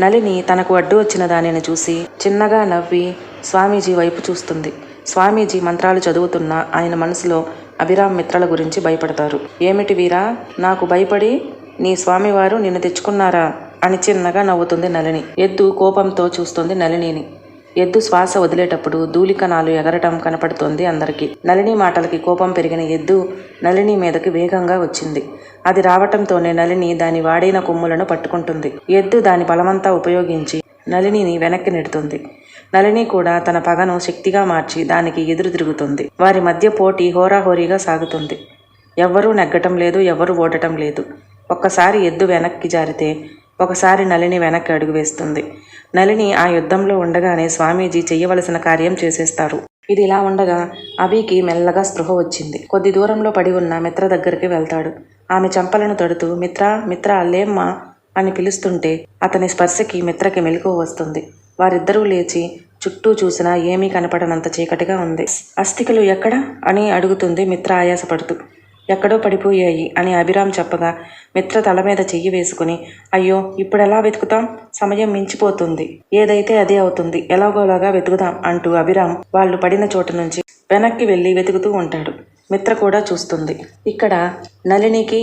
నలిని తనకు అడ్డు వచ్చిన దానిని చూసి చిన్నగా నవ్వి స్వామీజీ వైపు చూస్తుంది. స్వామీజీ మంత్రాలు చదువుతున్న ఆయన మనసులో అభిరామ్ మిత్రల గురించి భయపడతారు. ఏమిటి వీరా? నాకు భయపడి నీ స్వామివారు నిన్ను తెచ్చుకున్నారా? అని చిన్నగా నవ్వుతుంది నలిని ఎద్దు కోపంతో చూస్తుంది నలినిని ఎద్దు శ్వాస వదిలేటప్పుడు ధూళికణాలు ఎగరటం కనపడుతోంది అందరికీ. నలిని మాటలకి కోపం పెరిగిన ఎద్దు నలిని మీదకి వేగంగా వచ్చింది. అది రావటంతోనే నలిని దాని వాడైన కొమ్ములను పట్టుకుంటుంది. ఎద్దు దాని బలమంతా ఉపయోగించి నలినిని వెనక్కి నెడుతుంది. నలిని కూడా తన పగను శక్తిగా మార్చి దానికి ఎదురు తిరుగుతుంది. వారి మధ్య పోటీ హోరాహోరీగా సాగుతుంది. ఎవ్వరూ నెగ్గటం లేదు ఎవ్వరూ ఓడటం లేదు. ఒక్కసారి ఎద్దు వెనక్కి జారితే ఒకసారి నలిని వెనక్కి అడుగు వేస్తుంది. నలిని ఆ యుద్ధంలో ఉండగానే స్వామీజీ చెయ్యవలసిన కార్యం చేసేస్తారు. ఇది ఇలా ఉండగా అభికి మెల్లగా స్పృహ వచ్చింది. కొద్ది దూరంలో పడి ఉన్న మిత్ర దగ్గరికి వెళ్తాడు. ఆమె చంపలను తడుతూ మిత్ర మిత్ర అల్లేమ్మా అని పిలుస్తుంటే అతని స్పర్శకి మిత్రకి మెలుకువ వస్తుంది. వారిద్దరూ లేచి చుట్టూ చూసినా ఏమీ కనపడనంత చీకటిగా ఉంది. అస్థికలు ఎక్కడ? అని అడుగుతుంది మిత్ర ఆయాసపడుతూ. ఎక్కడో పడిపోయాయి అని అభిరామ్ చెప్పగా మిత్ర తల మీద చెయ్యి వేసుకుని అయ్యో ఇప్పుడెలా వెతుకుతాం? సమయం మించిపోతుంది. ఏదైతే అదే అవుతుంది ఎలాగోలాగా వెతుకుదాం అంటూ అభిరామ్ వాళ్ళు పడిన చోట నుంచి వెనక్కి వెళ్ళి వెతుకుతూ ఉంటాడు. మిత్ర కూడా చూస్తుంది. ఇక్కడ నళినికి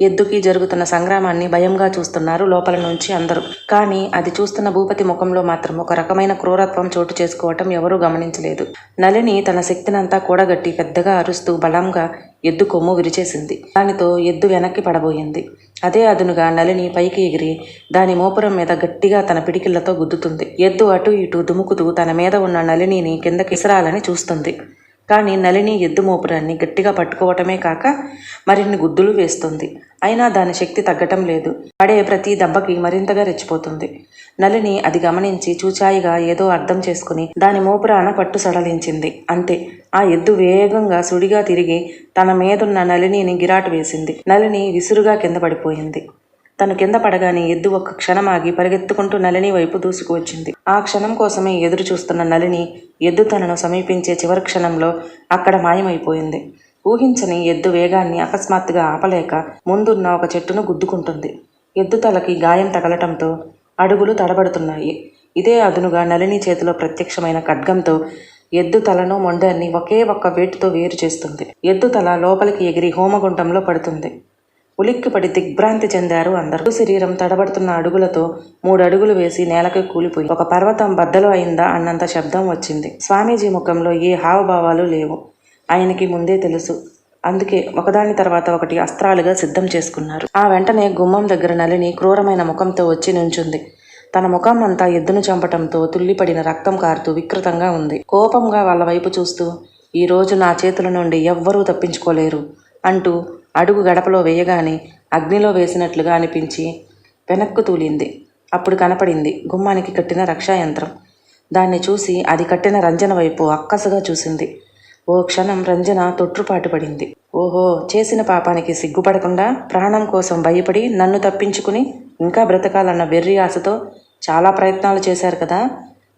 ఎద్దుకి జరుగుతున్న సంగ్రామాన్ని భయంగా చూస్తున్నారు లోపల నుంచి అందరూ. కానీ అది చూస్తున్న భూపతి ముఖంలో మాత్రం ఒక రకమైన క్రూరత్వం చోటు చేసుకోవటం ఎవరూ గమనించలేదు. నలిని తన శక్తినంతా కూడగట్టి పెద్దగా అరుస్తూ బలంగా ఎద్దు కొమ్ము విరిచేసింది. దానితో ఎద్దు వెనక్కి పడబోయింది. అదే అదునుగా నలిని పైకి ఎగిరి దాని మోపురం మీద గట్టిగా తన పిడికిళ్ళతో గుద్దుతుంది. ఎద్దు అటు ఇటు దుముకుతూ తన మీద ఉన్న నలినిని కిందకి ఇసరాలని చూస్తుంది. కానీ నలిని ఎద్దు మోపురాన్ని గట్టిగా పట్టుకోవటమే కాక మరిన్ని గుద్దులు వేస్తుంది. అయినా దాని శక్తి తగ్గటం లేదు. పడే ప్రతి దెబ్బకి మరింతగా రెచ్చిపోతుంది. నలిని అది గమనించి చూచాయిగా ఏదో అర్థం చేసుకుని దాని మోపురాన పట్టు సడలించింది. అంతే. ఆ ఎద్దు వేగంగా సుడిగా తిరిగి తన మీదున్న నలినిని గిరాటు వేసింది. నలిని విసురుగా కింద పడిపోయింది. తను కింద పడగానే ఎద్దు ఒక్క క్షణం ఆగి పరిగెత్తుకుంటూ నలిని వైపు దూసుకువచ్చింది. ఆ క్షణం కోసమే ఎదురు చూస్తున్న నలిని ఎద్దు తనను సమీపించే చివరి క్షణంలో అక్కడ మాయమైపోయింది. ఊహించని ఎద్దు వేగాన్ని అకస్మాత్తుగా ఆపలేక ముందున్న ఒక చెట్టును గుద్దుకుంటుంది. ఎద్దు తలకి గాయం తగలటంతో అడుగులు తడబడుతున్నాయి. ఇదే అదునుగా నలిని చేతిలో ప్రత్యక్షమైన ఖడ్గంతో ఎద్దు తలను మొండాన్ని ఒకే ఒక్క వేటుతో వేరు చేస్తుంది. ఎద్దు తల లోపలికి ఎగిరి హోమగుండంలో పడుతుంది. ఉలిక్కిపడి దిగ్భ్రాంతి చెందారు అందరూ. శరీరం తడబడుతున్న అడుగులతో మూడు అడుగులు వేసి నేలకి కూలిపోయి ఒక పర్వతం బద్దలు అయిందా అన్నంత శబ్దం వచ్చింది. స్వామీజీ ముఖంలో ఏ హావభావాలు లేవు. ఆయనకి ముందే తెలుసు. అందుకే ఒకదాని తర్వాత ఒకటి అస్త్రాలుగా సిద్ధం చేసుకున్నారు. ఆ వెంటనే గుమ్మం దగ్గర నలిని క్రూరమైన ముఖంతో వచ్చి నుంచుంది. తన ముఖం అంతా ఎద్దును చంపటంతో తుల్లిపడిన రక్తం కారుతూ వికృతంగా ఉంది. కోపంగా వాళ్ళ వైపు చూస్తూ ఈ రోజు నా చేతుల నుండి ఎవ్వరూ తప్పించుకోలేరు అంటూ అడుగు గడపలో వేయగానే అగ్నిలో వేసినట్లుగా అనిపించి వెనక్కు తూలింది. అప్పుడు కనపడింది గుమ్మానికి కట్టిన రక్షా యంత్రం దాన్ని చూసి అది కట్టిన రంజన వైపు అక్కసగా చూసింది. ఓ క్షణం రంజన తొట్టుపాటు పడింది. ఓహో చేసిన పాపానికి సిగ్గుపడకుండా ప్రాణం కోసం భయపడి నన్ను తప్పించుకుని ఇంకా బ్రతకాలన్న వెర్రి ఆశతో చాలా ప్రయత్నాలు చేశారు కదా.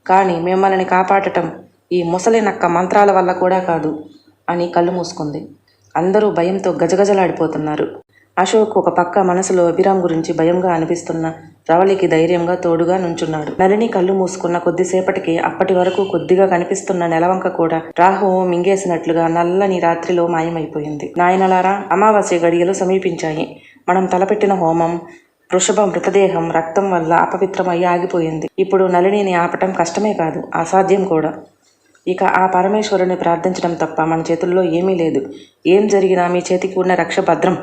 కానీ మిమ్మల్ని కాపాడటం ఈ ముసలి నక్క మంత్రాల వల్ల కూడా కాదు అని కళ్ళు మూసుకుంది. అందరూ భయంతో గజగజలాడిపోతున్నారు. అశోక్ ఒక పక్క మనసులో అభిరామ్ గురించి భయంగా అనిపిస్తున్న రవళికి ధైర్యంగా తోడుగా నుంచున్నాడు. నలిని కళ్ళు మూసుకున్న కొద్దిసేపటికి అప్పటి వరకు కొద్దిగా కనిపిస్తున్న నెలవంక కూడా రాహు మింగేసినట్లుగా నల్లని రాత్రిలో మాయమైపోయింది. నాయనలారా అమావాస్య గడియలు సమీపించాయి. మనం తలపెట్టిన హోమం వృషభ మృతదేహం రక్తం వల్ల అపవిత్రమయ్యి ఆగిపోయింది. ఇప్పుడు నలినిని ఆపటం కష్టమే కాదు అసాధ్యం కూడా. ఇక ఆ పరమేశ్వరుని ప్రార్థించడం తప్ప మన చేతుల్లో ఏమీ లేదు. ఏం జరిగినా మీ చేతికి ఉన్న రక్ష భద్రం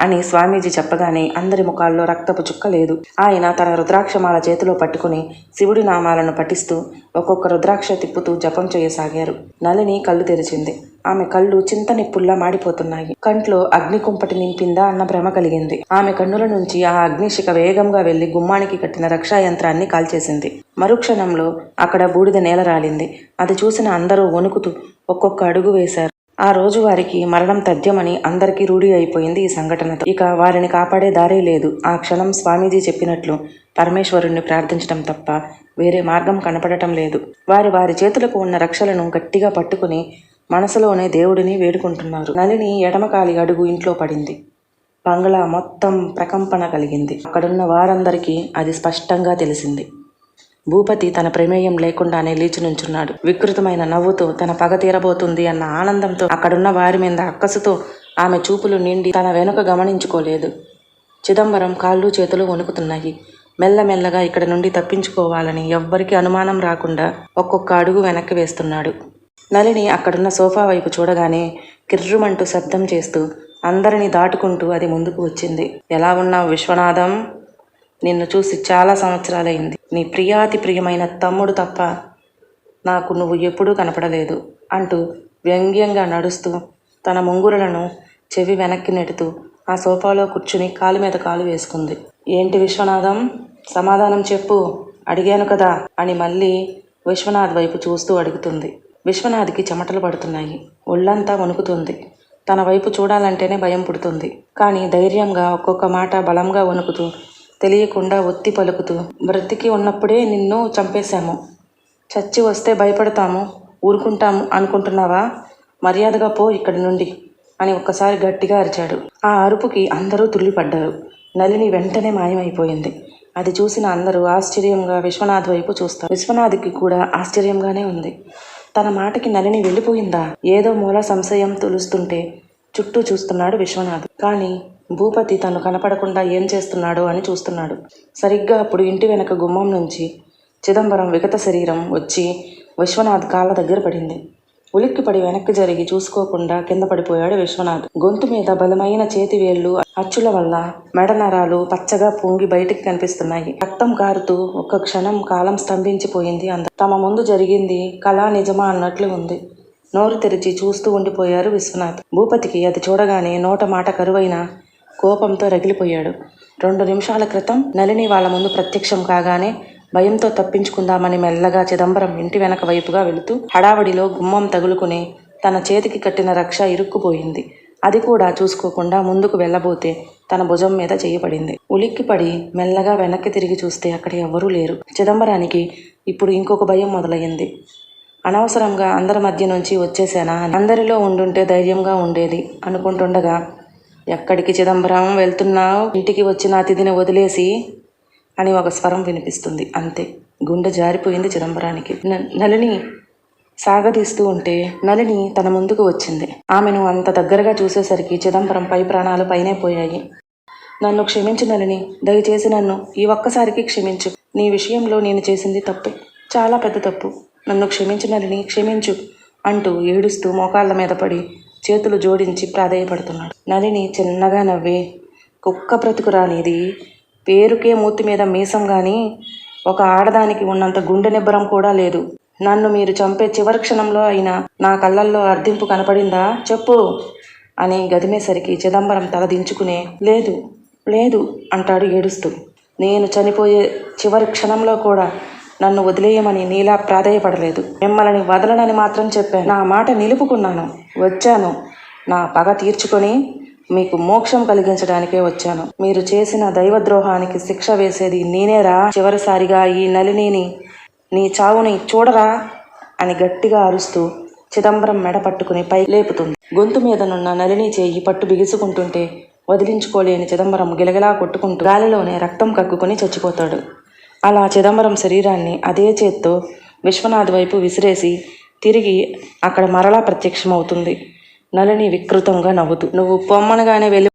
అని స్వామీజీ చెప్పగానే అందరి ముఖాల్లో రక్తపు చుక్క లేదు. ఆయన తన రుద్రాక్షమాల చేతిలో పట్టుకుని శివుడి నామాలను పఠిస్తూ ఒక్కొక్క రుద్రాక్ష తిప్పుతూ జపం చేయసాగారు. నలిని కళ్ళు తెరిచింది. ఆమె కళ్ళు చింత నిప్పుల్లా మాడిపోతున్నాయి. కంట్లో అగ్ని కుంపటి నింపిందా అన్న భ్రమ కలిగింది. ఆమె కన్నుల నుంచి ఆ అగ్నిశిఖ వేగంగా వెళ్ళి గుమ్మానికి కట్టిన రక్షా యంత్రాన్ని కాల్చేసింది. మరుక్షణంలో అక్కడ బూడిద నేల రాలింది. అది చూసిన అందరూ వణుకుతూ ఒక్కొక్క అడుగు వేశారు. ఆ రోజు వారికి మరణం తథ్యమని అందరికీ రూఢి అయిపోయింది ఈ సంఘటనతో. ఇక వారిని కాపాడే దారే లేదు. ఆ క్షణం స్వామీజీ చెప్పినట్లు పరమేశ్వరుణ్ణి ప్రార్థించడం తప్ప వేరే మార్గం కనపడటం లేదు. వారి వారి చేతులకు ఉన్న రక్షలను గట్టిగా పట్టుకుని మనసులోనే దేవుడిని వేడుకుంటున్నారు. నలిని ఎడమకాలి అడుగు ఇంట్లో పడింది. బంగ్లా మొత్తం ప్రకంపన కలిగింది. అక్కడున్న వారందరికీ అది స్పష్టంగా తెలిసింది. భూపతి తన ప్రమేయం లేకుండానే లేచి నుంచున్నాడు. వికృతమైన నవ్వుతో తన పగ తీరబోతుంది అన్న ఆనందంతో అక్కడున్న వారి మీద అక్కసుతో ఆమె చూపులు నిండి తన వెనుక గమనించుకోలేదు. చిదంబరం కాళ్ళు చేతులు వణుకుతున్నాయి. మెల్లమెల్లగా ఇక్కడ నుండి తప్పించుకోవాలని ఎవ్వరికీ అనుమానం రాకుండా ఒక్కొక్క అడుగు వెనక్కి వేస్తున్నాడు. నలిని అక్కడున్న సోఫా వైపు చూడగానే కిర్రుమంటూ శబ్దం చేస్తూ అందరినీ దాటుకుంటూ అది ముందుకు వచ్చింది. ఎలా ఉన్నావు విశ్వనాథం? నిన్ను చూసి చాలా సంవత్సరాలైంది. నీ ప్రియాతి ప్రియమైన తమ్ముడు తప్ప నాకు నువ్వు ఎప్పుడూ కనపడలేదు అంటూ వ్యంగ్యంగా నడుస్తూ తన ముంగురులను చెవి వెనక్కి నెడుతూ ఆ సోఫాలో కూర్చుని కాలు మీద కాలు వేసుకుంది. ఏంటి విశ్వనాథం? సమాధానం చెప్పు. అడిగాను కదా అని మళ్ళీ విశ్వనాథ్ వైపు చూస్తూ అడుగుతుంది. విశ్వనాథ్కి చెమటలు పడుతున్నాయి. ఒళ్ళంతా వణుకుతుంది. తన వైపు చూడాలంటేనే భయం పుడుతుంది. కానీ ధైర్యంగా ఒక్కొక్క మాట బలంగా వణుకుతూ తెలియకుండా ఒత్తి పలుకుతూ బ్రతికి ఉన్నప్పుడే నిన్ను చంపేశాము. చచ్చి వస్తే భయపడతాము ఊరుకుంటాము అనుకుంటున్నావా? మర్యాదగా పో ఇక్కడి నుండి అని ఒక్కసారి గట్టిగా అరిచాడు. ఆ అరుపుకి అందరూ తుల్లిపడ్డారు. నలిని వెంటనే మాయమైపోయింది. అది చూసిన అందరూ ఆశ్చర్యంగా విశ్వనాథ్ వైపు చూస్తారు. విశ్వనాథ్కి కూడా ఆశ్చర్యంగానే ఉంది. తన మాటకి నలిని వెళ్ళిపోయిందా? ఏదో మూల సంశయం తులుస్తుంటే చుట్టూ చూస్తున్నాడు విశ్వనాథ్. కానీ భూపతి తను కనపడకుండా ఏం చేస్తున్నాడో అని చూస్తున్నాడు. సరిగ్గా అప్పుడు ఇంటి వెనక గుమ్మం నుంచి చిదంబరం విగత శరీరం వచ్చి విశ్వనాథ్ కాళ్ళ దగ్గర పడింది. ఉలిక్కిపడి వెనక్కి జరిగి చూసుకోకుండా కింద పడిపోయాడు విశ్వనాథ్. గొంతు మీద బలమైన చేతి వేళ్ళు అచ్చుల వల్ల మెడ నరాలు పచ్చగా పొంగి బయటికి కనిపిస్తున్నాయి. రక్తం కారుతూ ఒక్క క్షణం కాలం స్తంభించిపోయింది అంద తమ ముందు జరిగింది కళా నిజమా అన్నట్లు ఉంది. నోరు తెరిచి చూస్తూ ఉండిపోయారు విశ్వనాథ్. భూపతికి అది చూడగానే నోట మాట కరువైన కోపంతో రగిలిపోయాడు. రెండు నిమిషాల క్రితం నలిని వాళ్ళ ముందు ప్రత్యక్షం కాగానే భయంతో తప్పించుకుందామని మెల్లగా చిదంబరం ఇంటి వెనక వైపుగా వెళుతూ హడావడిలో గుమ్మం తగులుకుని తన చేతికి కట్టిన రక్ష ఇరుక్కుపోయింది. అది కూడా చూసుకోకుండా ముందుకు వెళ్ళబోతే తన భుజం మీద చేయబడింది. ఉలిక్కిపడి మెల్లగా వెనక్కి తిరిగి చూస్తే అక్కడ ఎవ్వరూ లేరు. చిదంబరానికి ఇప్పుడు ఇంకొక భయం మొదలయ్యింది. అనవసరంగా అందరి మధ్య నుంచి వచ్చేసానా అని. అందరిలో ఉండుంటే ధైర్యంగా ఉండేది అనుకుంటుండగా ఎక్కడికి చిదంబరం వెళ్తున్నావు? ఇంటికి వచ్చిన అతిథిని వదిలేసి అని ఒక స్వరం వినిపిస్తుంది. అంతే. గుండె జారిపోయింది చిదంబరానికి. న- నలిని సాగదీస్తూ ఉంటే నలిని తన ముందుకు వచ్చింది. ఆమెను అంత దగ్గరగా చూసేసరికి చిదంబరం పై ప్రాణాలు పైనే పోయాయి. నన్ను క్షమించు నలిని దయచేసి నన్ను ఈ ఒక్కసారికి క్షమించు. నీ విషయంలో నేను చేసింది తప్పే. చాలా పెద్ద తప్పు. నన్ను క్షమించు నలిని క్షమించు అంటూ ఏడుస్తూ మోకాళ్ళ మీద పడి చేతులు జోడించి ప్రాధేయపడుతున్నాడు. నలిని చిన్నగా నవ్వి కుక్క బ్రతుకురానిది పేరుకే మూతి మీద మీసం గాని ఒక ఆడదానికి ఉన్నంత గుండె నిబ్బరం కూడా లేదు. నన్ను మీరు చంపే చివరి క్షణంలో అయినా నా కళ్ళల్లో అర్ధింపు కనపడిందా? చెప్పు అని గదిమేసరికి చిదంబరం తల దించుకునే లేదు లేదు అంటాడు ఏడుస్తూ. నేను చనిపోయే చివరి క్షణంలో కూడా నన్ను వదిలేయమని నీలా ప్రాధేయపడలేదు. మిమ్మల్ని వదలనని మాత్రం చెప్పాను. నా మాట నిలుపుకున్నాను. వచ్చాను. నా పగ తీర్చుకొని మీకు మోక్షం కలిగించడానికే వచ్చాను. మీరు చేసిన దైవద్రోహానికి శిక్ష వేసేది నేనేరా చివరిసారిగా ఈ నలినిని నీ చావుని చూడరా అని గట్టిగా అరుస్తూ చిదంబరం మెడ పట్టుకుని పై లేపుతుంది. గొంతు మీదనున్న నలిని చేయి పట్టు బిగుసుకుంటుంటే వదిలించుకోలేని చిదంబరం గిలగిలా కొట్టుకుంటూ గాలిలోనే రక్తం కక్కుకొని చచ్చిపోతాడు. అలా చిదంబరం శరీరాన్ని అదే చేత్తో విశ్వనాథ్ వైపు విసిరేసి తిరిగి అక్కడ మరలా ప్రత్యక్షమవుతుంది. నలని వికృతంగా నవ్వుతూ నువ్వు పొమ్మనగానే వెళ్ళి